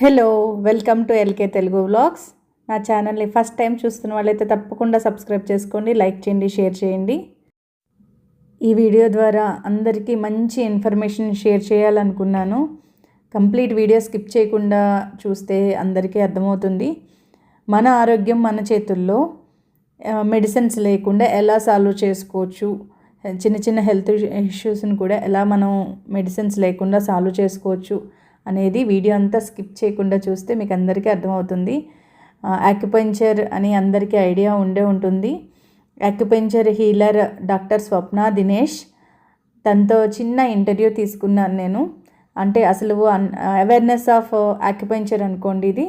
Hello welcome to LK Telugu vlogs నా ఛానల్ని first time చూస్తున్న వాళ్ళైతే తప్పకుండా సబ్స్క్రైబ్ చేసుకోండి లైక్ చేయండి షేర్ చేయండి. ఈ వీడియో ద్వారా అందరికీ మంచి ఇన్ఫర్మేషన్ షేర్ చేయాలనుకున్నాను. కంప్లీట్ వీడియో స్కిప్ చేయకుండా చూస్తే అందరికీ అర్థమవుతుంది. మన ఆరోగ్యం మన చేతుల్లో మెడిసిన్స్ లేకుండా ఎలా సాల్వ్ చేసుకోవచ్చు చిన్న చిన్న హెల్త్ ఇష్యూస్ని కూడా ఎలా మనం మెడిసిన్స్ లేకుండా సాల్వ్ చేసుకోవచ్చు అనేది వీడియో అంతా స్కిప్ చేయకుండా చూస్తే మీకు అందరికీ అర్థమవుతుంది. యాక్యుపెంచర్ అని అందరికీ ఐడియా ఉండే ఉంటుంది. Acupuncture healer doctor Swapna Dinesh తనతో చిన్న ఇంటర్వ్యూ తీసుకున్నాను నేను. అంటే అసలు అవేర్నెస్ ఆఫ్ యాక్యుపెంచర్ అనుకోండి ఇది.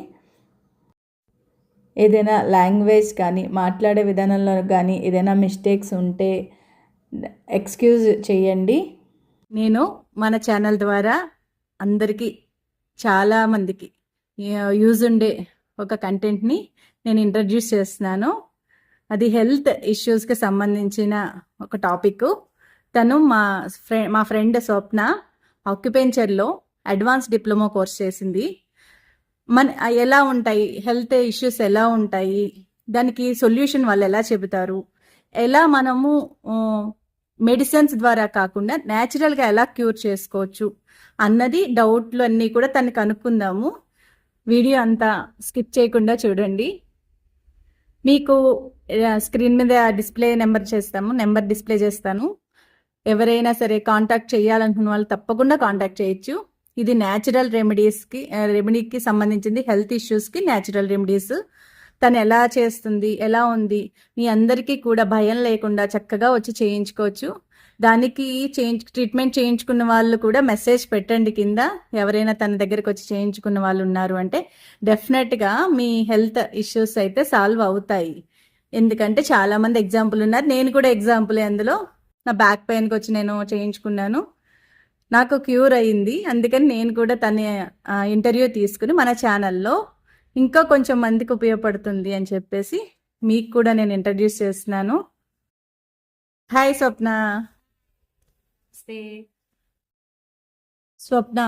ఏదైనా లాంగ్వేజ్ కానీ మాట్లాడే విధానంలో కానీ ఏదైనా మిస్టేక్స్ ఉంటే ఎక్స్క్యూజ్ చేయండి. నేను మన ఛానల్ ద్వారా అందరికీ చాలామందికి యూజ్ ఉండే ఒక కంటెంట్ని నేను ఇంట్రడ్యూస్ చేస్తున్నాను. అది హెల్త్ ఇష్యూస్కి సంబంధించిన ఒక టాపిక్. తను మా ఫ్రె మా ఫ్రెండ్ స్వప్న ఆక్యుపెంచర్లో అడ్వాన్స్ డిప్లొమా కోర్స్ చేసింది. మన ఎలా ఉంటాయి హెల్త్ ఇష్యూస్ ఎలా ఉంటాయి దానికి సొల్యూషన్ వాళ్ళు ఎలా చెబుతారు ఎలా మనము మెడిసిన్స్ ద్వారా కాకుండా న్యాచురల్గా ఎలా క్యూర్ చేసుకోవచ్చు అన్నది డౌట్లు అన్నీ కూడా తను కనుక్కుందాము వీడియో అంతా స్కిప్ చేయకుండా చూడండి. మీకు స్క్రీన్ మీద డిస్ప్లే నెంబర్ చేస్తాము. నెంబర్ డిస్ప్లే చేస్తాను. ఎవరైనా సరే కాంటాక్ట్ చేయాలనుకున్న వాళ్ళు తప్పకుండా కాంటాక్ట్ చేయొచ్చు. ఇది న్యాచురల్ రెమెడీస్కి రెమెడీకి సంబంధించింది హెల్త్ ఇష్యూస్కి న్యాచురల్ రెమెడీస్. తను ఎలా చేస్తుంది ఎలా ఉంది మీ అందరికీ కూడా భయం లేకుండా చక్కగా వచ్చి చేయించుకోవచ్చు. దానికి చేయించు ట్రీట్మెంట్ చేయించుకున్న వాళ్ళు కూడా మెసేజ్ పెట్టండి కింద. ఎవరైనా తన దగ్గరకు వచ్చి చేయించుకున్న వాళ్ళు ఉన్నారు అంటే డెఫినెట్గా మీ హెల్త్ ఇష్యూస్ అయితే సాల్వ్ అవుతాయి. ఎందుకంటే చాలామంది ఎగ్జాంపుల్ ఉన్నారు. నేను కూడా ఎగ్జాంపుల్ అందులో. నా బ్యాక్ పెయిన్కి వచ్చి నేను చేయించుకున్నాను. నాకు క్యూర్ అయింది. అందుకని నేను కూడా తన ఇంటర్వ్యూ తీసుకుని మన ఛానల్లో ఇంకా కొంచెం మందికి ఉపయోగపడుతుంది అని చెప్పేసి మీకు కూడా నేను ఇంట్రడ్యూస్ చేస్తున్నాను. హాయ్ స్వప్న. స్వప్న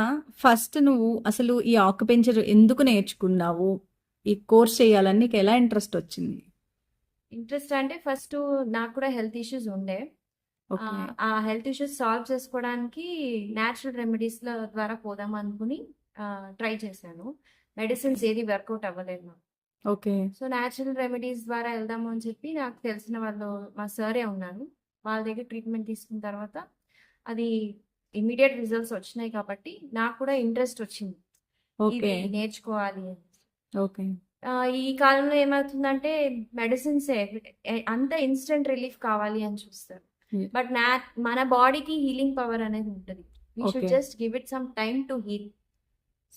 ఫస్ట్ నువ్వు అసలు ఈ ఆక్యుపెంచర్ ఎందుకు నేర్చుకున్నావు? ఈ కోర్స్ చేయాలని నీకు ఎలా ఇంట్రెస్ట్ వచ్చింది? ఇంట్రెస్ట్ అంటే ఫస్ట్ నాకు కూడా హెల్త్ ఇష్యూస్ ఉండే. ఆ హెల్త్ ఇష్యూస్ సాల్వ్ చేసుకోవడానికి న్యాచురల్ రెమెడీస్ ద్వారా పోదాం అనుకుని ట్రై చేశాను. మెడిసిన్స్ ఏది వర్కౌట్ అవ్వలేదు నాకు. ఓకే. సో న్యాచురల్ రెమెడీస్ ద్వారా వెళ్దాము అని చెప్పి నాకు తెలిసిన వాళ్ళు మా సరే ఉన్నారు. వాళ్ళ దగ్గర ట్రీట్మెంట్ తీసుకున్న తర్వాత అది ఇమీడియట్ రిజల్ట్స్ వచ్చినాయి కాబట్టి నాకు కూడా ఇంట్రెస్ట్ వచ్చింది. ఓకే. నేర్చుకోవాలి అని. ఓకే. ఈ కాలంలో ఏమవుతుందంటే మెడిసిన్స్ అంత ఇన్స్టెంట్ రిలీఫ్ కావాలి అని చూస్తారు. బట్ నా మన బాడీకి హీలింగ్ పవర్ అనేది ఉంటుంది. We should Okay. Just give it some time to heal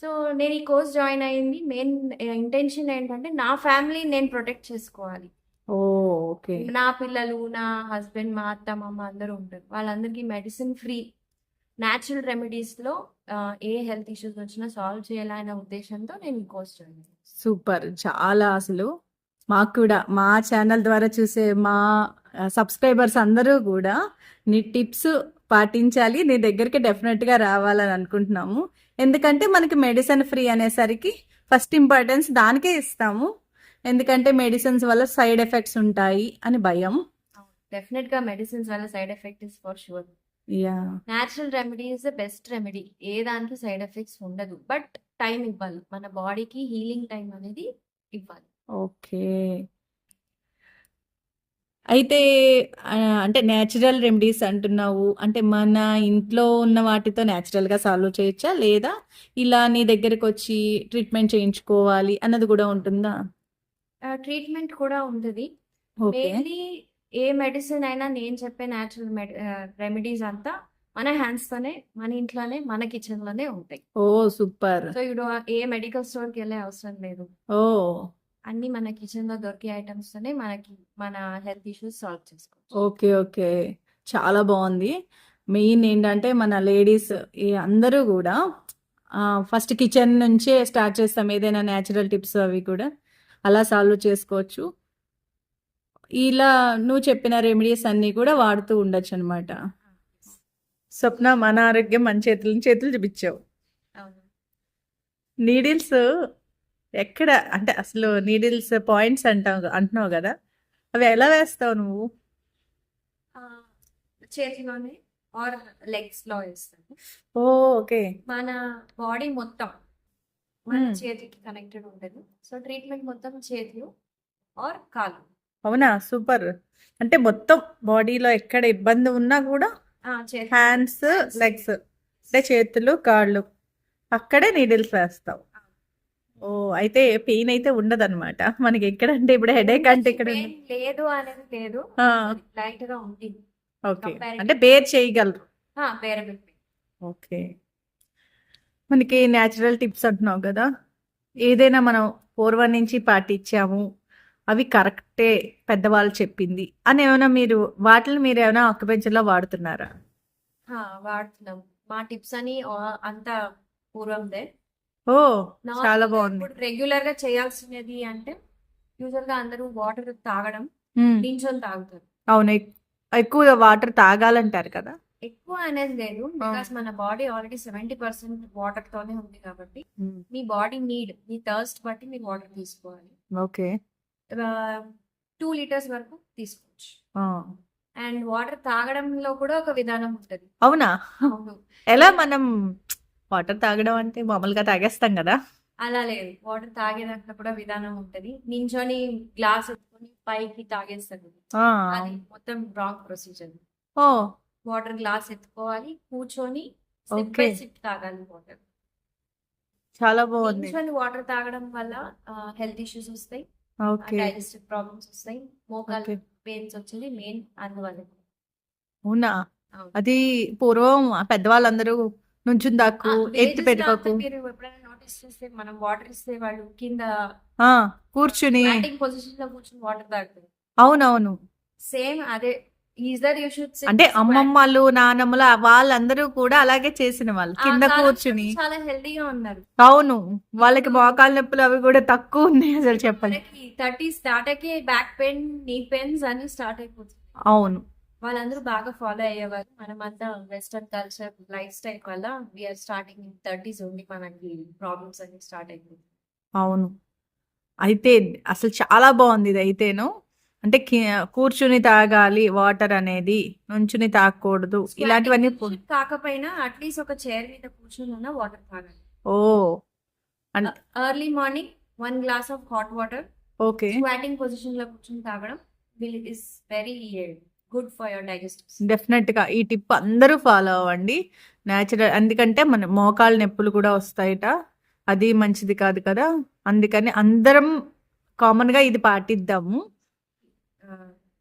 so నేను ఈ కోర్స్ జాయిన్ అయ్యింది మెయిన్ ఇంటెన్షన్ ఏంటంటే నా ఫ్యామిలీ నేను ప్రొటెక్ట్ చేసుకోవాలి. ఓ ఓకే. నా పిల్లలు నా హస్బెండ్ మా అత్త మామ అందరూ ఉంటారు. వాళ్ళందరికీ మెడిసిన్ ఫ్రీ. న్యాచురల్ రెమెడీస్లో ఏ హెల్త్ ఇష్యూస్ వచ్చినా సాల్వ్ చేయాలనే ఉద్దేశంతో నేను ఈ కోర్స్ సూపర్. చాలా అసలు మాకు కూడా మా ఛానల్ ద్వారా చూసే మా సబ్స్క్రైబర్స్ అందరూ కూడా నీ టిప్స్ పాటించాలి. నీ దగ్గరికి డెఫినెట్గా రావాలని అనుకుంటున్నాము. ఎందుకంటే మనకి మెడిసిన్ ఫ్రీ అనేసరికి ఫస్ట్ ఇంపార్టెన్స్ దానికే ఇస్తాము. ఎందుకంటే మెడిసిన్స్ వల్ల సైడ్ ఎఫెక్ట్స్ ఉంటాయి అని భయం. డెఫినెట్గా మెడిసిన్స్ వల్ల side effect is for sure yeah natural remedy is the best remedy ఏ దానికి సైడ్ ఎఫెక్ట్స్ ఉండదు. బట్ టైం ఇవ్వాలి. మన బాడీకి హీలింగ్ టైం అనేది ఇవ్వాలి. ఓకే అయితే అంటే న్యాచురల్ రెమెడీస్ అంటున్నావు. అంటే మన ఇంట్లో ఉన్న వాటితో న్యాచురల్గా సాల్వ్ చేయొచ్చా? లేదా ఇలా నీ దగ్గరకు వచ్చి ట్రీట్మెంట్ చేయించుకోవాలి అన్నది కూడా ఉంటుందా? ట్రీట్మెంట్ కూడా ఉంటుంది. మెయిన్లీ ఏ మెడిసిన్ అయినా నేను చెప్పే న్యాచురల్ రెమెడీస్ అంతా మన హ్యాండ్స్ తోనే మన ఇంట్లోనే మన కిచెన్లోనే ఉంటాయి. ఓ సూపర్. సో ఇప్పుడు ఏ మెడికల్ స్టోర్కి వెళ్ళే అవసరం లేదు. ఓ. అన్ని మన కిచెన్లో దొరికే ఐటమ్స్ తోనే మనకి మన హెల్త్ ఇష్యూస్ సాల్వ్ చేసుకోవచ్చు. Okay okay. చాలా బాగుంది. మెయిన్ ఏంటంటే మన లేడీస్ ఈ అందరూ కూడా ఫస్ట్ కిచెన్ నుంచే స్టార్ట్ చేస్తాం. ఏదైనా న్యాచురల్ టిప్స్ అవి కూడా. అలా సాల్వ్ చేసుకోవచ్చు. ఇలా నువ్వు చెప్పిన రెమెడీస్ అన్నీ కూడా వాడుతూ ఉండొచ్చు అనమాట స్వప్న మన ఆరోగ్యం మన చేతుల చేతులు చూపించావు. అవును. నీడిల్స్ ఎక్కడ అంటే అసలు నీడిల్స్ పాయింట్స్ అంటావు అంటున్నావు కదా? అవి ఎలా వేస్తావు నువ్వు? ఆ, చేతిలోనే ఆర్ లెగ్స్లో వేస్తాను. ఓ ఓకే. మన బాడీ మొత్తం మన. చేతికి కనెక్టెడ్ ఉంటుంది సో ట్రీట్మెంట్ మొత్తం చేతులు ఆర్ కాలు అవునా? సూపర్. అంటే మొత్తం బాడీలో ఎక్కడ ఇబ్బంది ఉన్నా కూడా హ్యాండ్స్. లెగ్స్ అంటే చేతులు కాళ్ళు అక్కడే నీడిల్స్ వేస్తావు. ఓ అయితే పెయిన్ అయితే ఉండదన్నమాట. మనకి ఎక్కడంటే ఇప్పుడు హెడేక్ అంటే ఇక్కడ లేదు అనేది లేదు. లైట్గా ఉంటుంది ఓకే. అంటే బేర్ చేయగలరు. ఓకే. మనకి న్యాచురల్ టిప్స్ అంటున్నావు కదా. ఏదైనా మనం పూర్వం నుంచి పాటించాము అవి కరెక్టే పెద్దవాళ్ళు చెప్పింది అని ఏమైనా మీరు వాటిని మీరు ఏమైనా ఆక్యుపెన్షన్లో వాడుతున్నారా? వాడుతున్నాం. మా టిప్స్ అని అంత పూర్వందే. ఓ చాలా బాగుంది. రెగ్యులర్గా చేయాల్సినది అంటే యూజువల్గా అందరూ వాటర్ తాగడం నించొని తాగుతారు. అవును ఎక్- ఎక్కువ వాటర్ తాగాలంటారు కదా. ఎక్కువ అనేది లేదు. బికాస్ మన body already seventy percent water తోనే ఉంది కాబట్టి మీ బాడీ నీడ్ మీ థర్స్ట్ బట్టి మీరు వాటర్ తీసుకోవాలి. ఓకే. టూ లీటర్స్ వరకు తీసుకోవచ్చు. అండ్ వాటర్ తాగడంలో కూడా ఒక విధానం ఉంటుంది. అవునా? అవును. ఎలా మనం వాటర్ తాగడం అంటే మామూలుగా తాగేస్తాం కదా? అలా లేదు. వాటర్ తాగేదాంట్లో కూడా విధానం ఉంటది. నించొని గ్లాస్ ఎత్తుకొని పైకి తాగేస్తారు ఆ, అది మొత్తం రాంగ్ ప్రొసీజర్ ఓ. వాటర్ గ్లాస్ ఎత్తుకోవాలి కూర్చొని సిప్ Okay. బై సిప్ తాగాలి వాటర్. చాలా బాగుంది. నించొని వాటర్ తాగడం వల్ల హెల్త్ ఇష్యూస్ వస్తాయి డైజెస్టివ్ ప్రాబ్లమ్స్ వస్తాయి మోకాలు పెయిన్స్ వచ్చేది మెయిన్ అందువల్ల. అవునా. అది పూర్వం పెద్దవాళ్ళందరూ నుంచుని దాకు ఎత్తి పెట్టుకోకు. మీరు ఎప్పుడైనా నోటీస్ చేస్తే మనం వాటర్ ఇస్తే వాళ్ళు కింద కూర్చుని పొజిషన్లో కూర్చొని వాటర్ తాగుతారు. అవునవును. సేమ్ అదే అంటే అమ్మమ్మలు నానమ్మలు వాళ్ళందరూ కూడా అలాగే చేసిన వాళ్ళు. కింద కూర్చుని. చాలా హెల్తీగా ఉన్నారు. అవును. వాళ్ళకి మోకాలు నొప్పులు అవి కూడా తక్కువ ఉన్నాయి అసలు చెప్పండి. థర్టీ స్టార్ట్ అయ్యి బ్యాక్ పెయిన్ నీ పెయిన్స్ అన్ని స్టార్ట్ అయిపోతుంది అవును. వాళ్ళందరూ బాగా ఫాలో అయ్యేవారు. మనమంతా వెస్టర్న్ కల్చర్ లైఫ్ స్టైల్ వల్ల వీఆర్ స్టార్టింగ్ ఇన్ థర్టీస్ ఉండి మనకి ప్రాబ్లమ్స్ అన్ని స్టార్ట్ అయిపోతుంది అవును. అయితే అసలు చాలా బాగుంది ఇది అయితేను. అంటే కూర్చుని తాగాలి వాటర్ అనేది నుంచుని తాగకూడదు ఇలాంటివన్నీ కాకపోయినా అట్లీస్ట్ ఒక చైర్ మీద కూర్చొని ఉన్న వాటర్ తాగాలి. ఓ! Early morning one glass of hot water. Okay. Squatting పొజిషన్లో కూర్చొని తాగడం will is very good for your digestive. డెఫినెట్గా ఈ టిప్ అందరూ ఫాలో అవ్వండి. నేచురల్ ఎందుకంటే మన మోకాలు నొప్పులు కూడా వస్తాయట. అది మంచిది కాదు కదా. అందుకని అందరం కామన్గా ఇది పాటిద్దాము.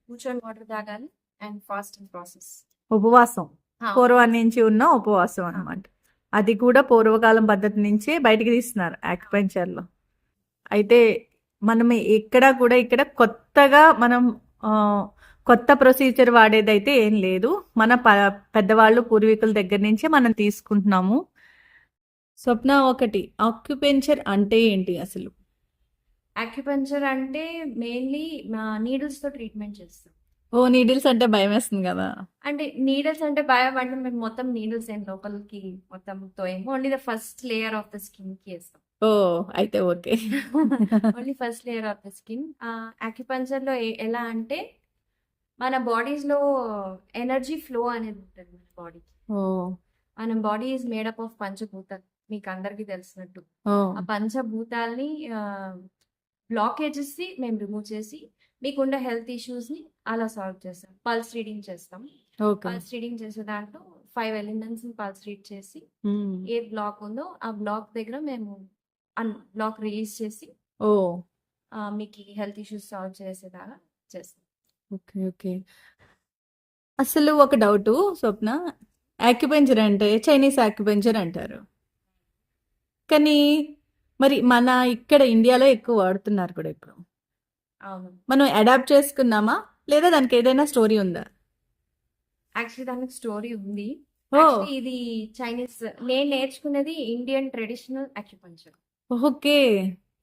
కూర్చొని వాటర్ తాగాలి అండ్ ఫాస్టింగ్ ప్రాసెస్. ఉపవాసం. పూర్వం నుంచి ఉన్న ఉపవాసం అన్నమాట. అది కూడా పూర్వకాలం పద్ధతి నుంచే బయటికి తీస్తున్నారు acupuncture లో. అయితే మనం ఎక్కడ కూడా ఇక్కడ కొత్తగా మనం కొత్త ప్రొసీజర్ వాడేదైతే ఏం లేదు. మన ప- పెద్దవాళ్ళు పూర్వీకుల దగ్గర నుంచే మనం తీసుకుంటున్నాము. స్వప్న ఒకటి ఆక్యుపెంచర్ అంటే ఏంటి అసలు? అక్యుపంచర్ అంటే మెయిన్లీ నీడిల్స్తో ట్రీట్మెంట్ చేస్తాం. ఓ నీడిల్స్ అంటే భయం వేస్తుంది కదా? అంటే నీడిల్స్ అంటే భయం అంటే మేము మొత్తం నీడిల్స్ ఏం లోపలికి మొత్తం తోయము. Only the first layer of the స్కిన్కి వేస్తాం ఓ అయితే okay. Only first layer of the skin అక్యుపంచర్లో ఎలా అంటే మన బాడీస్లో ఎనర్జీ ఫ్లో అనేది ఉంటుంది మన బాడీ ఓ. మన బాడీ ఈజ్ మేడప్ ఆఫ్ పంచభూతాలు. మీకు అందరికీ తెలిసినట్టు. ఆ పంచభూతాల్ని బ్లాకేజెస్ని మేము రిమూవ్ చేసి మీకున్న హెల్త్ ఇష్యూస్ని అలా సాల్వ్ చేస్తాం. పల్స్ రీడింగ్ చేస్తాం. పల్స్ రీడింగ్ చేసే దాంట్లో ఫైవ్ ఎలిమెంట్స్ని పల్స్ రీడ్ చేసి. ఏ బ్లాక్ ఉందో ఆ బ్లాక్ దగ్గర మేము బ్లాక్ రిలీజ్ చేసి ఓ. మీకు హెల్త్ ఇష్యూస్ సాల్వ్ చేసేలాగా చేస్తాం. Okay okay. అసలు ఒక డౌట్ స్వప్న. యాక్యుపెంచర్ అంటే చైనీస్ యాక్యుపెంచర్ అంటారు. కానీ మరి మన ఇక్కడ ఇండియాలో ఎక్కువ వాడుతున్నారు కూడా ఇప్పుడు. అవును. మనం అడాప్ట్ చేసుకున్నామా? లేదా దానికి ఏదైనా స్టోరీ ఉందా? యాక్చువల్లీ దానికి స్టోరీ ఉంది. ఓ. Actually, ఇది చైనీస్ నేను నేర్చుకున్నది ఇండియన్ ట్రెడిషనల్ అక్యుపంచర్ ఓకే.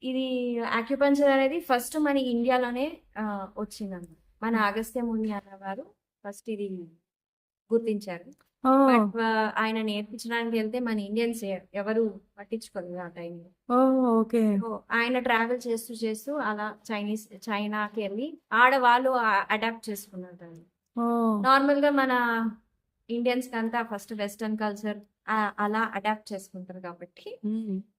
ఇది అక్యుపంచర్ అనేది ఫస్ట్ మన ఇండియాలోనే వచ్చింది మన అగస్త్య ముని అన్నవారు ఫస్ట్ ఇది గుర్తించారు. ఓ. బట్ ఆయన నేర్పించడానికి వెళ్తే మన ఇండియన్స్ ఎవరు పట్టించుకోలేదు ఆ టైంలో. ఓ ఓకే. సో ఆయన ట్రావెల్ చేస్తూ చేస్తూ అలా చైనీస్ చైనాకి వెళ్ళి ఆడవాళ్ళు అడాప్ట్ చేసుకున్నారు దాన్ని. ఓ. నార్మల్గా మన ఇండియన్స్ అంతా ఫస్ట్ వెస్టర్న్ కల్చర్ అలా అడాప్ట్ చేసుకుంటారు కాబట్టి.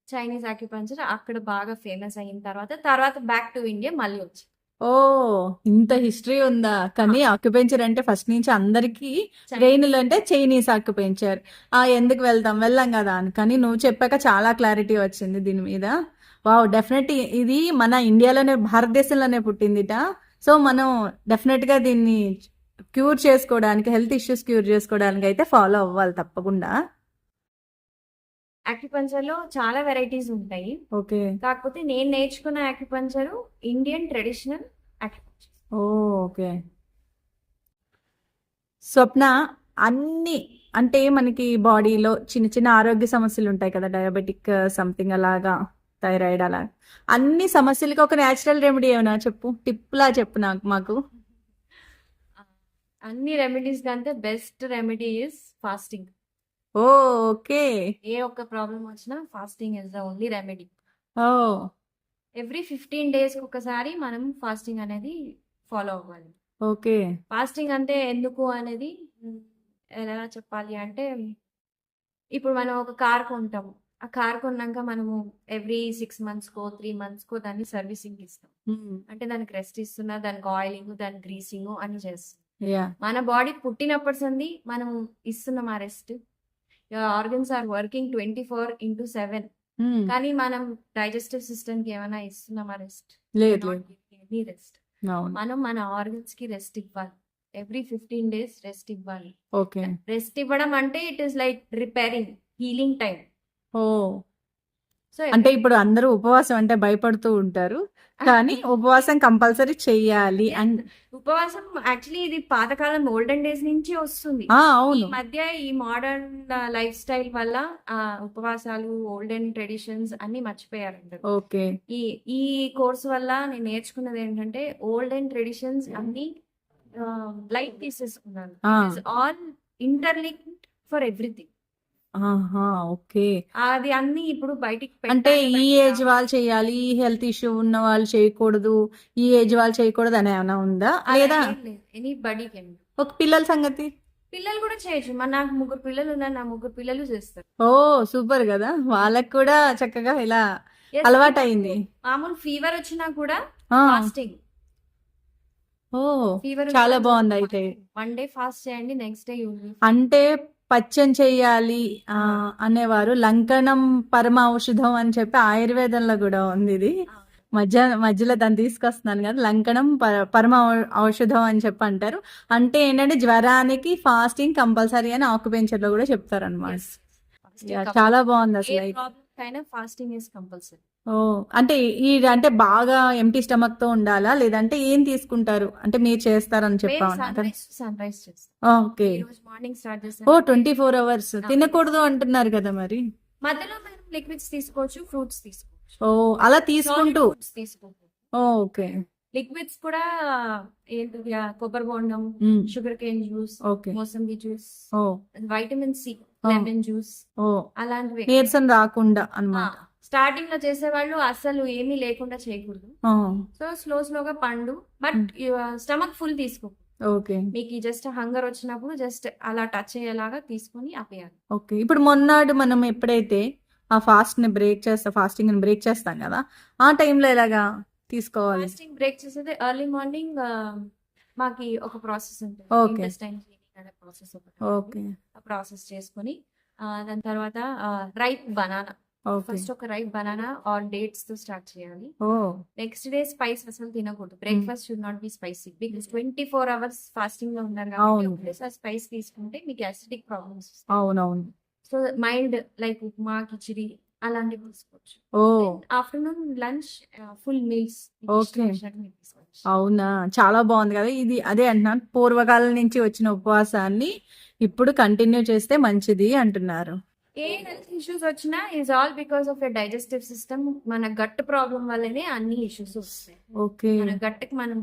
చైనీస్ ఆక్యుపంచర్ అక్కడ బాగా ఫేమస్ అయిన తర్వాత తర్వాత బ్యాక్ టు ఇండియా మళ్ళీ వచ్చి. ఓ ఇంత హిస్టరీ ఉందా? కానీ ఆక్యుపెంచర్ అంటే ఫస్ట్ నుంచి అందరికి ట్రైన్లు అంటే చైనీస్ ఆక్యుపెంచర్. ఆ ఎందుకు వెళ్తాం? వెళ్ళాం కదా అని. కానీ నువ్వు చెప్పాక చాలా క్లారిటీ వచ్చింది దీని మీద. వావ్ డెఫినెట్ ఇది మన ఇండియాలోనే భారతదేశంలోనే పుట్టిందిట. సో మనం డెఫినెట్గా దీన్ని క్యూర్ చేసుకోవడానికి హెల్త్ ఇష్యూస్ క్యూర్ చేసుకోవడానికి అయితే ఫాలో అవ్వాలి తప్పకుండా. ఆక్యుపంచర్లో చాలా వెరైటీస్ ఉంటాయి. ఓకే. కాకపోతే నేను నేర్చుకున్న ఆక్యుపంచర్ ఇండియన్ ట్రెడిషనల్ ఓ ఓకే. స్వప్న అన్ని అంటే మనకి బాడీలో చిన్న చిన్న ఆరోగ్య సమస్యలు ఉంటాయి కదా డయాబెటిక్ సంథింగ్ అలాగా థైరాయిడ్ అలా. అన్ని సమస్యలకి ఒక న్యాచురల్ రెమెడీ ఏమైనా చెప్పు? టిప్లా చెప్పు నాకు మాకు. అన్ని రెమెడీస్ కంటే బెస్ట్ రెమెడీ ఇస్ ఫాస్టింగ్ ఓ ఓకే. ఏ ఒక్క ప్రాబ్లం వచ్చినా fasting is the only remedy. Oh. Every fifteen days ఒకసారి మనం ఫాస్టింగ్ అనేది ఫాలో అవ్వాలి. ఓకే. ఫాస్టింగ్ అంటే ఎందుకు అనేది ఎలా చెప్పాలి అంటే ఇప్పుడు మనం ఒక కార్ కొంటాం. ఆ కార్ కొన్నాక మనము ఎవ్రీ సిక్స్ మంత్స్కో త్రీ మంత్స్కో దాన్ని సర్వీసింగ్ ఇస్తాం. అంటే దానికి రెస్ట్ ఇస్తున్నా దానికి ఆయిలింగ్ దాని గ్రీసింగ్ అని చేస్తాం. మన బాడీ పుట్టినప్పటి సంది మనం ఇస్తున్నాం ఆ rest. Organs are working twenty four into seven కానీ మనం డైజెస్టివ్ సిస్టమ్కి ఏమైనా ఇస్తున్నామా రెస్ట్ లేదు ఎనీ రెస్ట్ మనం మన ఆర్గన్స్కి రెస్ట్ ఇవ్వాలి. ఎవ్రీ ఫిఫ్టీన్ డేస్ రెస్ట్ ఇవ్వాలి. ఓకే. రెస్ట్ ఇవ్వడం అంటే it is like repairing healing time oh. So అంటే ఇప్పుడు అందరూ ఉపవాసం అంటే భయపడుతూ ఉంటారు. కానీ ఉపవాసం కంపల్సరీ చెయ్యాలి అండ్ ఉపవాసం యాక్చువల్లీ ఇది పాతకాలం ఓల్డెన్ డేస్ నుంచి వస్తుంది. అవును. మధ్య ఈ మోడర్న్ లైఫ్ స్టైల్ వల్ల ఉపవాసాలు ఓల్డెన్ ట్రెడిషన్స్ అన్ని మర్చిపోయారు ఓకే. ఈ ఈ కోర్స్ వల్ల నేను నేర్చుకున్నది ఏంటంటే ఓల్డెన్ ట్రెడిషన్స్ అన్ని లైట్ తీసేసుకున్నాను ఆల్ ఇంటర్లింక్డ్ ఫర్ ఎవ్రీథింగ్ ఆహా ఓకే. అది అన్ని ఇప్పుడు బయటికి అంటే పెట్టాలి, ఈ ఏజ్ వాళ్ళు చేయాలి ఈ హెల్త్ ఇష్యూ ఉన్న వాళ్ళు చేయకూడదు ఈ ఏజ్ వాళ్ళు చేయకూడదు అని ఏమైనా ఉందా? అలా లేదా ఏం లేదు ఎనీ బడీ కెన్ ఒక పిల్లల సంగతి? పిల్లలు కూడా చేయొచ్చు మన నాకు ముగ్గురు పిల్లలు ఉన్నారు నా ముగ్గురు పిల్లలు చేస్తారు. ఓ సూపర్ కదా. వాళ్ళకి కూడా చక్కగా ఇలా అలవాటు అయింది మామూలు ఫీవర్ వచ్చినా కూడా ఆ, ఫాస్టింగ్ ఓ ఫీవర్ చాలా బాగుంది అయితే. వన్ డే ఫాస్ట్ చేయండి నెక్స్ట్ డే అంటే పచ్చం చెయ్యాలి ఆ, అనేవారు. లంకణం పరమ ఔషధం అని చెప్పి ఆయుర్వేదంలో కూడా ఉంది ఇది. మధ్య మధ్యలో దాన్ని తీసుకొస్తున్నాను కదా లంకణం పరమ ఔషధం అని చెప్పి అంటారు. అంటే ఏంటంటే జ్వరానికి ఫాస్టింగ్ కంపల్సరీ అని ఆకుపెంచర్లో కూడా చెప్తారు అనమాట చాలా బాగుంది అసలు ఫాస్టింగ్ ఇస్ కంపల్సరీ. ఓ అంటే ఈ అంటే బాగా ఎంటీ స్టమక్తో ఉండాలా? లేదంటే ఏం తీసుకుంటారు? అంటే మీరు చేస్తారని మేము చెప్పాను సన్ రైజ్ సన్ రైజ్ చేస్తాం. ఓకే. ఈ రోజు మార్నింగ్ స్టార్ట్ ఓ చేస్తాం ట్వంటీ ఫోర్ అవర్స్ తినకూడదు అంటున్నారు కదా మరి. మధ్యలో మనం లిక్విడ్స్ తీసుకోవచ్చు ఫ్రూట్స్ తీసుకోవచ్చు. ఓ అలా తీసుకుంటూ? ఫ్రూట్స్ తీసుకోవచ్చు ఓకే. లిక్విడ్స్ కూడా ఏంటి ఆ, కొబ్బరి బోండం sugar cane juice okay. Mosambi juice ఓ. వైటమిన్ సి ఆ. లెమన్ జ్యూస్ ఓ. అలాంటివి. నీరసం రాకుండా అన్నమాట. స్టార్టింగ్లో చేసేవాళ్ళు అసలు ఏమీ లేకుండా చేయకూడదు. సో స్లో స్లోగా పండు. బట్ స్టమక్ ఫుల్ తీసుకో. ఓకే మీకు జస్ట్ హంగర్ వచ్చినప్పుడు జస్ట్ అలా టచ్ అయ్యేలాగా తీసుకొని ఆపేయాలి. ఓకే ఇప్పుడు మొన్నాడు మనం ఎప్పుడైతే ఆ ఫాస్ట్ని బ్రేక్ చేస్తా ఫాస్టింగ్ని బ్రేక్ చేస్తాం కదా ఆ టైంలో ఎలాగా తీసుకోవాలి? ఫాస్టింగ్ బ్రేక్ చేసేది ఎర్లీ మార్నింగ్ మాకి ఒక ప్రాసెస్ ఉంటుంది. అనే ప్రాసెస్ ఓకే ఆ ప్రాసెస్ చేసుకొని దాని తర్వాత రైప్ బనానా ఓకే ఫస్ట్ ఒక రైప్ బనానా ఆర్ డేట్స్తో స్టార్ట్ చేయాలి. నెక్స్ట్ డే స్పైస్ అసలు తినకూడదు. Breakfast should not be spicy because twenty four hours ఫాస్టింగ్లో ఉన్నారు కాబట్టి. ఒకటేసారి స్పైస్ తీసుకుంటే మీకు యాసిడిక్ ప్రాబ్లమ్స్ అవునవును. So mild like upma khichdi అలాంటివి తీసుకోవచ్చు. Afternoon lunch full meals. అవునా? చాలా బాగుంది కదా. ఇది అదే అంటున్నాను. పూర్వకాలం నుంచి వచ్చిన ఉపవాసాన్ని ఇప్పుడు కంటిన్యూ చేస్తే మంచిది అంటున్నారు. ఏ హెల్త్ ఇష్యూస్ వచ్చినా is all because of your digestive system మన గట్ ప్రాబ్లం వల్లనే అన్ని ఇష్యూస్ వస్తాయి ఓకే మన గట్కి మనం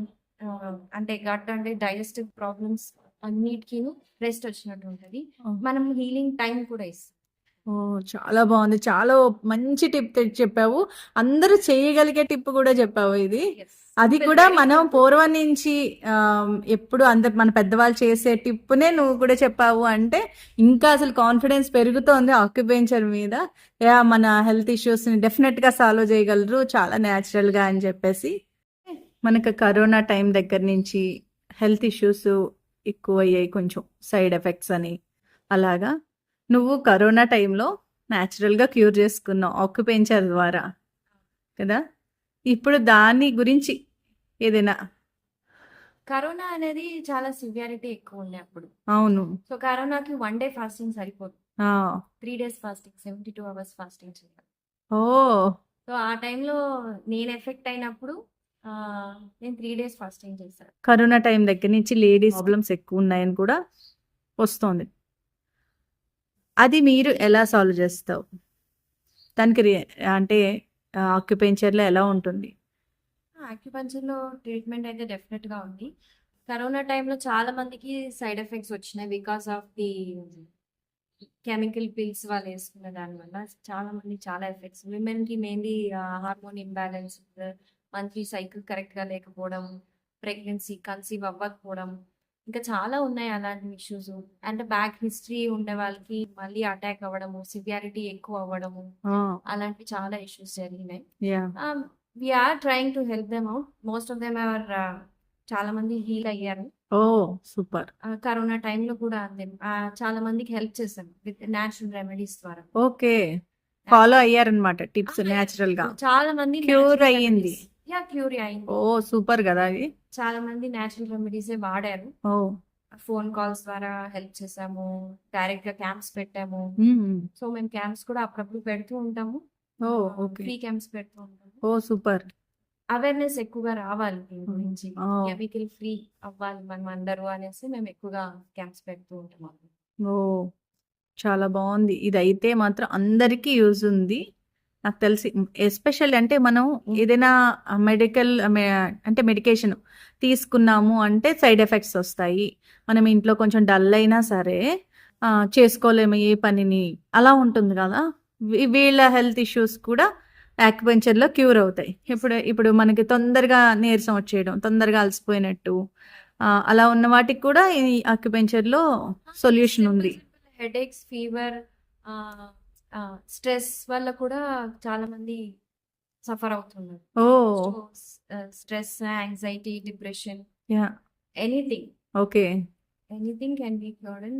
అంటే గట్ అంటే డైజెస్టివ్ ప్రాబ్లమ్స్ అన్నిటికీను రెస్ట్ వచ్చినట్టు ఉంటది. మనం హీలింగ్ టైం కూడా ఇస్తాం. ఓహ్! చాలా బావుంది. చాలా మంచి టిప్ తె చెప్పావు. అందరూ చేయగలిగే టిప్ కూడా చెప్పావు ఇది. యెస్. అది కూడా మనం. పూర్వం నుంచి ఆహ్, ఎప్పుడు అందరు మన పెద్దవాళ్ళు చేసే టిప్‌నే నువ్వు కూడా చెప్పావు అంటే, ఇంకా అసలు కాన్ఫిడెన్స్ పెరుగుతోంది ఆక్యుపెన్చర్ మీద. యాహ్! మన హెల్త్ ఇష్యూస్‌ని డెఫినిట్‌గా సాల్వ్ చేయగలరు చాలా న్యాచురల్‌గా అని చెప్పేసి. మనకు కరోనా టైం దగ్గర నుంచి హెల్త్ ఇష్యూస్ ఎక్కువయ్యాయి కొంచెం సైడ్ ఎఫెక్ట్స్ అని. అలాగా నువ్వు కరోనా టైంలో న్యాచురల్‌గా క్యూర్ చేసుకున్నావు ఆక్యుపెన్చర్ ద్వారా. కదా! ఇప్పుడు దాని గురించి ఏదైనా కరోనా అనేది చాలా సివియారిటీ ఎక్కువ ఉండే అప్పుడు. అవును. సో, కరోనాకి 1 డే ఫాస్టింగ్ సరిపోదు. 3 డేస్ ఫాస్టింగ్ 72 అవర్స్ ఫాస్టింగ్ చేయాలి. ఓహ్! సో, ఆ టైంలో నేను ఎఫెక్ట్ అయినప్పుడు నేను 3 డేస్ ఫాస్టింగ్ చేశా. కరోనా టైం దగ్గర నుంచి లేడీస్ ప్రాబ్లమ్స్ ఎక్కువున్నాయని కూడా వస్తోంది. అది మీరు ఎలా సాల్వ్ చేస్తావు? దానికి రి అంటే ఆక్యుపెంచర్లో ఎలా ఉంటుంది? ఆక్యుపెంచర్లో ట్రీట్మెంట్ అయితే డెఫినెట్‌గా ఉంది. కరోనా టైంలో చాలా మందికి సైడ్ ఎఫెక్ట్స్ వచ్చినాయి. Because of the chemical pills వాళ్ళు వేసుకున్న దానివల్ల చాలా మంది చాలా effects. విమెన్‌కి mainly hormone imbalance monthly cycle కరెక్ట్‌గా లేకపోవడం, ప్రెగ్నెన్సీ కన్సీవ్ అవ్వకపోవడం, ఇంకా చాలా ఉన్నాయి అలాంటి ఇష్యూస్. అంటే బ్యాక్ హిస్టరీ ఉండే వాళ్ళకి మళ్ళీ అటాక్ అవ్వడము, సివియారిటీ ఎక్కువ అవ్వడము, ఆ! అలాంటివి చాలా ఇష్యూస్ జరిగినాయి. Yeah! Ah, we are trying to help them out. Most of them are చాలా మంది హీల్ అయ్యారు. ఓహ్! సూపర్. కరోనా టైంలో కూడా అంతే. చాలా మందికి హెల్ప్ చేశాం విత్ న్యాచురల్ రెమెడీస్ ద్వారా. ఓకే. ఫాలో అయ్యారన్నమాట టిప్స్ ఆ! న్యాచురల్‌గా. చాలా మంది క్యూర్ అయ్యింది. యాహ్! క్యూర్ అయింది. ఓహ్! సూపర్ గదా! అది. చాలా మంది న్యాచురల్ రెమెడీసే వాడారు. ఓహ్! ఫోన్ కాల్స్ ద్వారా హెల్ప్ చేసాము. డైరెక్ట్‌గా క్యాంప్స్ పెట్టాము. సో, మేము క్యాంప్స్ కూడా అప్పుడప్పుడు పెడుతూ ఉంటాము. ఆహ్, ఓకే. ఫ్రీ క్యాంప్స్ పెడుతూ ఉంటాము. ఓహ్! సూపర్. అవేర్‌నెస్ ఎక్కువగా రావాలి దీని. గురించి. కెమికల్ ఫ్రీ అవ్వాలి మనం అందరూ అనేసి మేము ఎక్కువగా క్యాంప్స్ పెడుతూ ఉంటాము. ఓహ్! చాలా బావుంది. ఇదైతే మాత్రం అందరికీ యూజ్ ఉంది. నాకు తెలిసి ఎస్పెషల్లీ అంటే మనం ఏదైనా మెడికల్ అంటే మెడికేషన్ తీసుకున్నాము అంటే సైడ్ ఎఫెక్ట్స్ వస్తాయి. మనం ఇంట్లో కొంచెం డల్ అయినా సరే చేసుకోలేము ఏ పనిని అలా ఉంటుంది! వీ వీళ్ళ హెల్త్ ఇష్యూస్ కూడా యాక్యుపెన్చర్‌లో క్యూర్ అవుతాయి. ఇప్పుడు ఇప్పుడు మనకి తొందరగా నీరసం వచ్చేయడం, తొందరగా అలసిపోయినట్టు అలా ఉన్న వాటికి కూడా ఈ యాక్యుపెన్చర్‌లో సొల్యూషన్ ఉంది. హెడేక్స్, ఫీవర్ స్ట్రెస్ వల్ల కూడా చాలా మంది సఫర్ అవుతున్నారు. ఆహ్, stress, anxiety, depression yeah! Anything, okay. Anything can be cured in.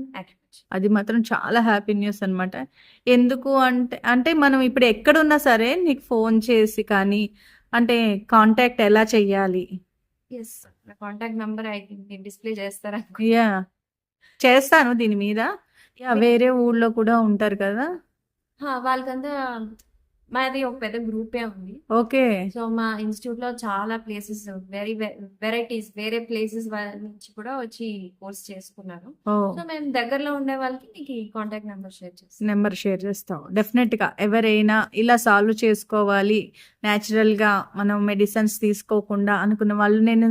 అది మాత్రం చాలా హ్యాపీ న్యూస్ అన్నమాట. ఎందుకు అంటే, అంటే మనం ఇప్పుడు ఎక్కడున్నా సరే నీకు ఫోన్ చేసి కానీ, అంటే కాంటాక్ట్ ఎలా చెయ్యాలి? యెస్. నా contact number I think display చేస్తారనుకుంటా. Yeah! చేస్తాను దీని మీద. యాహ్! వేరే ఊర్లో కూడా ఉంటారు కదా! వాళ్ళకంతా మాది ఒక పెద్ద గ్రూపే ఉంది. ఓకే. సో, మా ఇన్‌స్టిట్యూట్‌లో చాలా ప్లేసెస్ వెరీ వెరైటీస్ వేరే ప్లేసెస్ నుంచి కూడా వచ్చి కోర్స్ చేసుకున్నారు. సో, మేము దగ్గరలో ఉండే వాళ్ళకి మీకు ఈ కాంటాక్ట్ నంబర్ షేర్ చేస్తాం. నెంబర్ షేర్ చేస్తావు. డెఫినెట్‌గా ఎవరైనా ఇలా సాల్వ్ చేసుకోవాలి, న్యాచురల్‌గా మనం మెడిసిన్స్ తీసుకోకుండా అనుకున్న వాళ్ళు నేను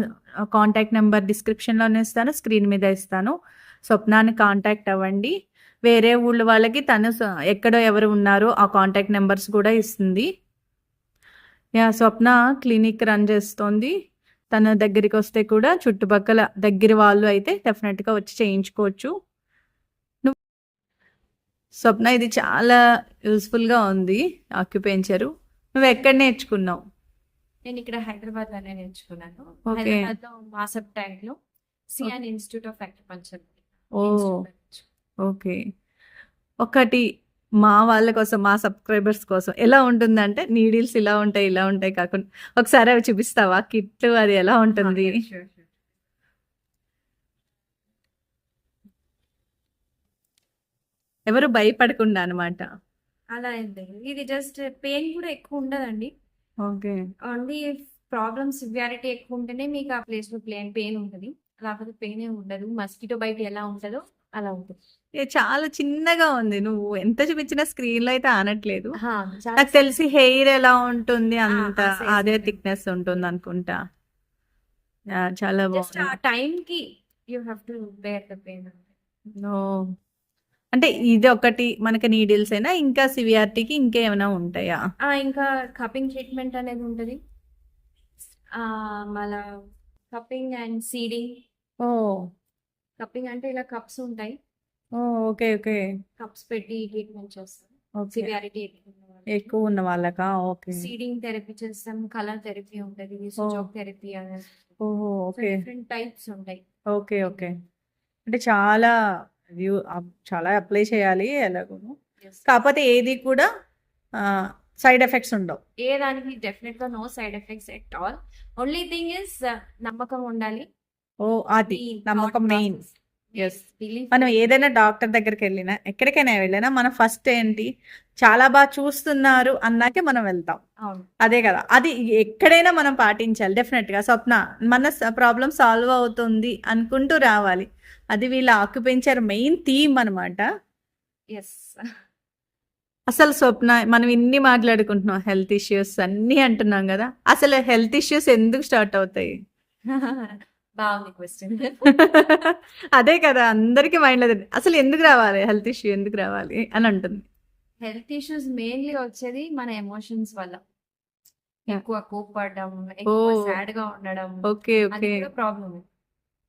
కాంటాక్ట్ నెంబర్ డిస్క్రిప్షన్‌లోనే ఇస్తాను, స్క్రీన్ మీద ఇస్తాను. స్వప్నాని కాంటాక్ట్ అవ్వండి. వేరే ఊళ్ళ వాళ్ళకి తను ఎక్కడ ఎవరు ఉన్నారో ఆ కాంటాక్ట్ నంబర్స్ కూడా ఇస్తుంది. యాహ్! స్వప్న క్లినిక్ రన్ చేస్తోంది. తన దగ్గరికి వస్తే కూడా చుట్టుపక్కల దగ్గర వాళ్ళు అయితే డెఫినెట్‌గా వచ్చి చేయించుకోవచ్చు. స్వప్న ఇది చాలా యూజ్‌ఫుల్‌గా ఉంది ఆక్యుపెన్చరు. నువ్వెక్కడ నేర్చుకున్నావు? నేను ఇక్కడ హైదరాబాద్‌లోనే నేర్చుకున్నాను. ఓకే. హైదరాబాద్‌లో మాసప్ ట్యాంక్‌లో సియాన్ ఇన్‌స్టిట్యూట్ ఆఫ్ నేర్చుకున్నాను. ఓకే. ఒకటి మా వాళ్ళ కోసం, మా సబ్‌స్క్రైబర్స్ కోసం ఎలా ఉంటుందంటే నీడిల్స్ ఇలా ఉంటాయి, ఇలా ఉంటాయి కాకుండా ఒకసారి అవి చూపిస్తావా? కిట్ అది ఎలా ఆ! ఉంటుంది? యెస్. ష్యూర్. ష్యూర్. ఎవరు భయపడకుండా అన్నమాట. అలా ఏం లేదు. ఇది జస్ట్ పెయిన్ కూడా ఎక్కువ ఉండదండి. ఓకే. ఓన్లీ ప్రాబ్లమ్ సివియారిటీ ఎక్కువ ఉంటేనే మీకు ఆ ప్లేస్‌లో ప్లేన్ పెయిన్ ఉంటది. లేకపోతే పెయిన్ ఏమి ఉండదు. మస్కిటో బైట్ ఎలా ఉంటదో అలా ఉంటుంది. చాలా చిన్నగా ఉంది. నువ్వు ఎంత చూపించినా స్క్రీన్‌లో అయితే ఆనట్లేదు. నాకు తెలిసి హెయిర్ ఎలా ఉంటుంది! అంత అదే ఉంటుంది. థిక్‌నెస్ ఉంటుందనుకుంటా. యాహ్! చాలా ఆ బావుంది. టైంకి you to bear the pain ఓ అంటే ఇది ఒకటి మనకి నీడిల్స్ అయినా ఇంకా సివియారిటీకి ఇంకేమైనా ఉంటాయా ఇంకా కప్పింగ్ ట్రీట్మెంట్ అనేది ఉంటుంది మళ్ళా కప్పింగ్ అండ్ సీడింగ్ ఓ కప్పింగ్ అంటే ఇలా కప్స్ ఉంటాయి. Okay okay. కప్స్ పెట్టి ట్రీట్మెంట్ చేస్తాం. సివియారిటీ ఎక్కువ ఉన్న వాళ్ళకా? ఓకే. సీడింగ్ థెరపీ చేస్తాం కలర్ థెరపీ ఉంటుంది స్విచ్ థెరపీ ఓహో ఓకే. డిఫరెంట్ టైప్స్ ఉంటాయి. Okay okay. అంటే చాలా వ్యూ చాలా అప్లై చేయాలి ఎలాగోను. కాకపోతే ఏది కూడా సైడ్ ఎఫెక్ట్స్ ఉండవు. ఏ దానికి డెఫినెట్గా no side effects at all. Only thing is నమ్మకం ఉండాలి. ఓ అది నమ్మకం మెయిన్ Yes. బిలీఫ్ మనం ఏదైనా డాక్టర్ దగ్గరికి వెళ్ళినా ఎక్కడికైనా వెళ్ళినా మనం ఫస్ట్ ఏంటి చాలా బాగా చూస్తున్నారు అన్నాకే మనం వెళ్తాం. అదే కదా. అది ఎక్కడైనా మనం పాటించాలి డెఫినెట్గా. స్వప్న మన ప్రాబ్లం సాల్వ్ అవుతుంది అనుకుంటూ రావాలి. అది వీళ్ళ ఆక్యుపెంచర్ మెయిన్ థీమ్ అన్నమాట. ఎస్ అసలు స్వప్న మనం ఇన్ని మాట్లాడుకుంటున్నాం హెల్త్ ఇష్యూస్ అన్ని అంటున్నాం కదా. అసలు హెల్త్ ఇష్యూస్ ఎందుకు స్టార్ట్ అవుతాయి? బాగుంది క్వశ్చన్ అదే కదా అందరికి మైండ్లో అసలు ఎందుకు రావాలి? హెల్త్ ఇష్యూ ఎందుకు రావాలి? అని అంటుంది. హెల్త్ ఇష్యూస్ మెయిన్లీ వచ్చేది మన ఎమోషన్స్ వల్ల. ఎక్కువ కోప్పడడం ఎక్కువ. సాడ్గా ఉండడం. Okay okay. ప్రాబ్లమ్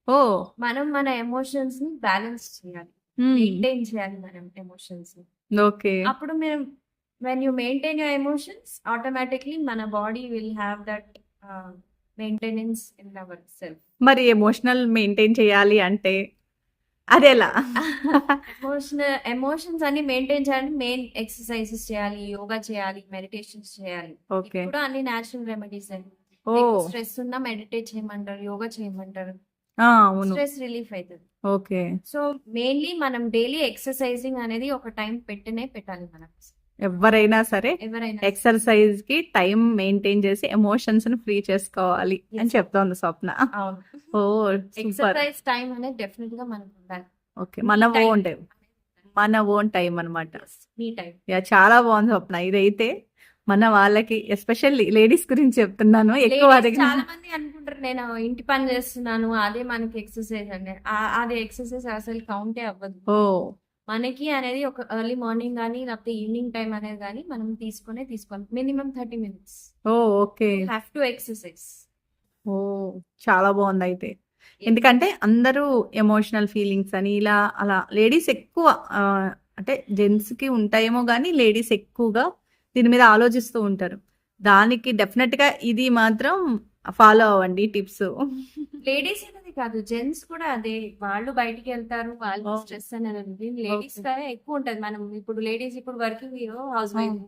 ఓ. మనం మన ఎమోషన్స్ని బ్యాలెన్స్ చేయాలి. Hmm. మెయింటైన్ చేయాలి మనం ఎమోషన్స్ ఓకే. అప్పుడు మేము when you maintain your emotions automatically మన body will have that maintenance in our self. మరి ఎమోషనల్ మెయింటైన్ చేయాలి అంటే అదెలా? ఎమోషనల్ ఎమోషన్స్ అన్ని మెయింటైన్ చేయాలంటే మెయిన్ ఎక్సర్సైజెస్ చేయాలి యోగా చేయాలి మెడిటేషన్స్ చేయాలి. ఓకే. ఇప్పుడు అన్ని నేచురల్ రెమెడీస్ అండి. స్ట్రెస్ ఉన్నా మెడిటేట్ చేయమంటారు యోగా చేయమంటారు. స్ట్రెస్ రిలీఫ్ అవుతుంది ఓకే. సో మెయిన్లీ మనం డైలీ ఎక్సర్సైజింగ్ అనేది ఒక టైం పెట్టనే పెట్టాలి మనం. ఎవరైనా సరే ఎక్సర్సైజ్కి టైం మెయింటైన్ చేసి ఎమోషన్స్ని ఫ్రీ చేసుకోవాలి అని. చెప్తోంది స్వప్న. ఓ ఎక్సర్సైజ్ టైం అనేది డెఫినెట్గా మనకు ఉండాలి. ఓకే మన. ఓన్ టైం మన ఓన్ టైం అన్నమాట. మీ టైం యా చాలా బాగుంది స్వప్న. ఇదైతే మన వాళ్ళకి ఎస్పెషల్లీ లేడీస్ గురించి చెప్తున్నాను. ఎక్కువ చాలా మంది అనుకుంటారు నేను ఇంటి పని చేస్తున్నాను అదే మనకి ఎక్సర్సైజ్ ఆ- అది ఎక్సర్సైజ్ అసలు కౌంటే అవ్వదు. ఓ మనకి అనేది ఒక ఎర్లీ మార్నింగ్ కానీ లేకపోతే ఈవినింగ్ టైం అనేది కానీ మనం తీసుకునే తీసుకోవాలి. మినిమం థర్టీ మినిట్స్ ఓ ఓకే. హ్యావ్ టు ఎక్సర్సైజ్ ఓ చాలా బాగుంది అయితే ఎందుకంటే అందరూ ఎమోషనల్ ఫీలింగ్స్ అని ఇలా అలా లేడీస్ ఎక్కువ అంటే జెంట్స్కి ఉంటాయేమో కానీ లేడీస్ ఎక్కువగా దీని మీద ఆలోచిస్తూ ఉంటారు. దానికి డెఫినెట్గా ఇది మాత్రం ఫాలో అవ్వండి టిప్స్. లేడీస్ అనేది కాదు జెంట్స్ కూడా అదే. వాళ్ళు బయటికి వెళ్తారు వాళ్ళు. స్ట్రెస్ అనేది లేడీస్. కానీ ఎక్కువ ఉంటది. మనం ఇప్పుడు లేడీస్ ఇప్పుడు వర్కింగ్ హౌస్ వైఫ్.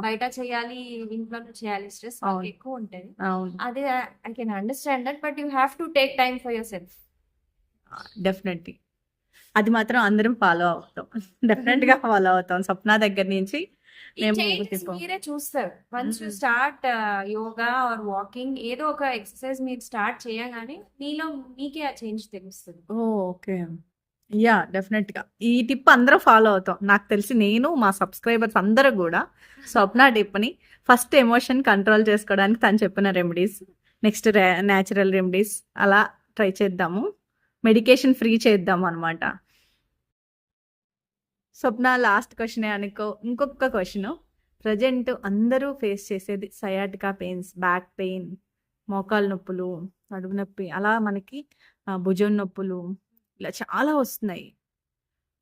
బయట చేయాలి ఇంట్లోనే చేయాలి స్ట్రెస్. ఎక్కువ ఉంటది. అదే I can understand that but you have to take time for yourself. Definitely. అది మాత్రం అందరం ఫాలో అవుతాం. డెఫినెట్గా ఫాలో అవుతాం. స్వప్న దగ్గర నుంచి మీరే చూస్తారు. Once you. Start yoga or walking ఏదో ఒక ఎక్సర్సైజ్ మీరు స్టార్ట్ చేయగానే మీలో మీకే ఆ చేంజ్ తెలుస్తుంది. ఓకే. యా డెఫినెట్గా ఈ టిప్ అందరూ ఫాలో అవుతాం. నాకు తెలిసి నేను మా సబ్స్క్రైబర్స్ అందరూ కూడా స్వప్న టిప్ని ఫస్ట్ ఎమోషన్ కంట్రోల్ చేసుకోవడానికి తను చెప్పిన రెమెడీస్ నెక్స్ట్ న్యాచురల్ రెమెడీస్ అలా ట్రై చేద్దాము. మెడికేషన్ ఫ్రీ చేద్దాం అనమాట స్వప్న లాస్ట్ క్వశ్చన్ అనుకో ఇంకొక క్వశ్చన్ ప్రజెంట్ అందరూ ఫేస్ చేసేది సయాటికా పెయిన్స్ బ్యాక్ పెయిన్ మోకాలు నొప్పులు నడుము నొప్పి అలా మనకి భుజం నొప్పులు ఇలా చాలా వస్తున్నాయి.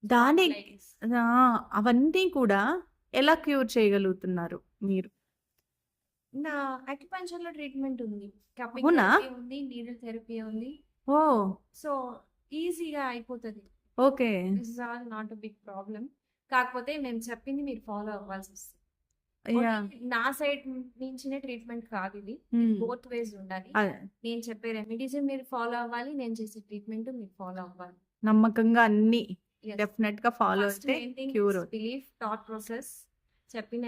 దాని అవన్నీ కూడా ఎలా క్యూర్ చేయగలుగుతున్నారు మీరు? నా అక్యుపంచర్లో ట్రీట్మెంట్ ఉంది. కప్పింగ్ ఉంది నీడిల్ థెరపీ ఉంది. ఓ. సో ఈజీగా అయిపోతుంది. Okay. This is all not a big problem కాకపోతే మేము చెప్పింది మీరు ఫాలో అవ్వాల్సి వస్తుంది. నా సైడ్ నుంచినే ట్రీట్మెంట్ కాదు ఇది. బోత్ వేస్ ఉండాలి. నేను చెప్పే రెమెడీస్ మీరు ఫాలో అవ్వాలి నేను చేసే ట్రీట్మెంట్ మీరు ఫాలో అవ్వాలి. నమ్మకంగా అన్ని డెఫినెట్గా ఫాలో అయితే క్యూర్ బిలీఫ్ థాట్ ప్రాసెస్ చెప్పిన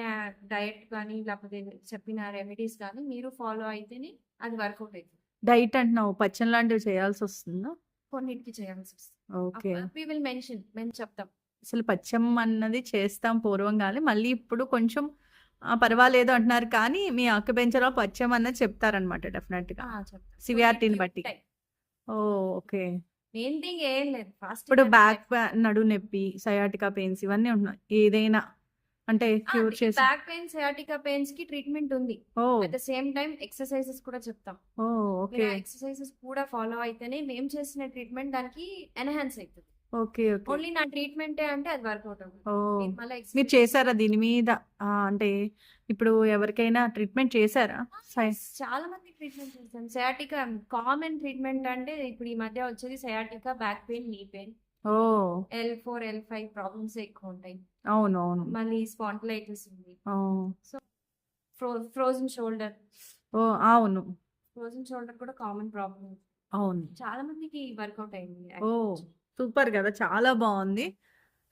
డయట్ కానీ లేకపోతే చెప్పిన రెమెడీస్ కానీ మీరు ఫాలో అయితేనే అది వర్కౌట్ అవుతుంది. డైట్ అంటున్నావు పచ్చని లాంటివి చేయాల్సి వస్తుందా? కొన్నిటికి చేయాల్సి ఓకే. వి విల్ మెన్షన్ మేము చెప్తాం. అసలు పచ్చం అన్నది చేస్తాం పూర్వం కానీ మళ్ళీ ఇప్పుడు కొంచెం ఆ, పర్వాలేదు అంటున్నారు. కానీ మీ ఆక్యుపెంచర్లో పచ్చం అన్నది చెప్తారనమాట డెఫినెట్గా ఆ, చెప్తాం. సివియారిటీని కొన్నిటికి బట్టి. ఓ ఓకే. మెయిన్ థింగ్ ఏం లేదు ఫాస్ట్ ఇప్పుడు బ్యాక్ నడు నొప్పి సయాటికా పెయిన్స్ ఇవన్నీ ఉన్నాయి ఏదైనా అంటే క్యూర్ చేసి. బ్యాక్ పెయిన్ సయాటికా పెయిన్స్కి ట్రీట్మెంట్ ఉంది. ఓ. At the same time exercises కూడా చెప్తాం. ఓ ఓకే. ఎక్సర్సైజెస్ కూడా ఫాలో అయితేనే మేము చేసిన ట్రీట్మెంట్ దానికి ఎన్హాన్స్ అవుతుంది ఓకే ఓకే. ఓన్లీ నా ట్రీట్మెంటే అంటే అది వర్కౌట్ అవుతుంది మీరు చేశారా దీని మీద? అంటే ఇప్పుడు ఎవరికైనా ట్రీట్మెంట్ చేశారా చాలా మంది ట్రీట్మెంట్ చేస్తాను సయాటికా కామన్ ట్రీట్మెంట్ అంటే ఇప్పుడు ఈ మధ్య వచ్చేది sciatica back pain knee pain ఓ L four L five problems ఎక్కువ ఉంటాయి. అవును అవును మళ్ళీ స్పాంటిలైటిస్ ఉంది. ఓ ఫ్రో ఫ్రోజన్ షోల్డర్. ఓ అవును. ఫ్రోజన్ షోల్డర్ కూడా కామన్ ప్రాబ్లమ్. అవును. చాలా మందికి వర్కౌట్ అయింది ఓ సూపర్ కదా! చాలా బాగుంది.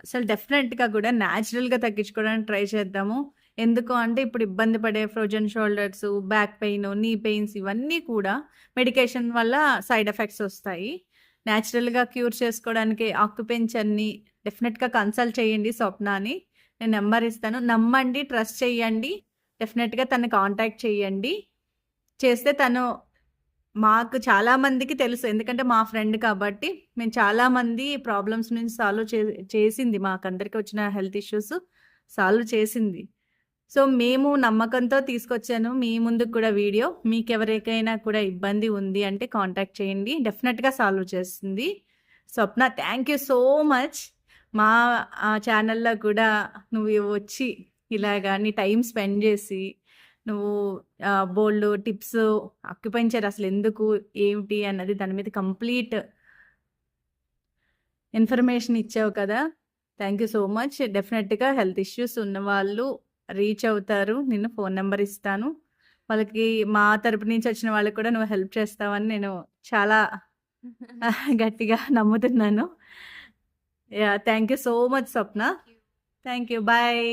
అసలు డెఫినెట్గా కూడా న్యాచురల్గా తగ్గించుకోవడానికి ట్రై చేద్దాము. ఎందుకు అంటే ఇప్పుడు ఇబ్బంది పడే frozen shoulders back pain knee pains ఇవన్నీ కూడా మెడికేషన్ వల్ల సైడ్ ఎఫెక్ట్స్ వస్తాయి. న్యాచురల్గా క్యూర్ చేసుకోవడానికి ఆక్యుపెంచర్ని డెఫినెట్గా కన్సల్ట్ చేయండి స్వప్నాని. నేను నెంబర్ ఇస్తాను. నమ్మండి ట్రస్ట్ చేయండి డెఫినెట్గా తను కాంటాక్ట్ చేయండి చేస్తే తను మాకు చాలామందికి తెలుసు. ఎందుకంటే మా ఫ్రెండ్ కాబట్టి మేము చాలా మంది ప్రాబ్లమ్స్ నుంచి సాల్వ్ చే చేసింది. మాకందరికి వచ్చిన హెల్త్ ఇష్యూస్ సాల్వ్ చేసింది. సో మేము నమ్మకంతో తీసుకొచ్చాను. మీ ముందుకు కూడా వీడియో. మీకు ఎవరికైనా కూడా ఇబ్బంది ఉంది అంటే కాంటాక్ట్ చేయండి. డెఫినెట్గా సాల్వ్ చేస్తుంది. Swapna thank you so much మా ఛానల్లో కూడా నువ్వు వచ్చి ఇలాగా నీ టైం స్పెండ్ చేసి నువ్వు బోల్డ్ టిప్స్ అక్యుపెంచర్ అసలు ఎందుకు ఏమిటి అన్నది దాని మీద కంప్లీట్ ఇన్ఫర్మేషన్ ఇచ్చావు కదా. థ్యాంక్ యూ సో మచ్ డెఫినెట్గా హెల్త్ ఇష్యూస్ ఉన్న వాళ్ళు రీచ్ అవుతారు. నిన్ను ఫోన్ నెంబర్ ఇస్తాను. వాళ్ళకి మా తరపు నుంచి వచ్చిన వాళ్ళకి కూడా నువ్వు హెల్ప్ చేస్తావని నేను చాలా గట్టిగా నమ్ముతున్నాను. Yeah thank you so much Swapna. Thank you bye.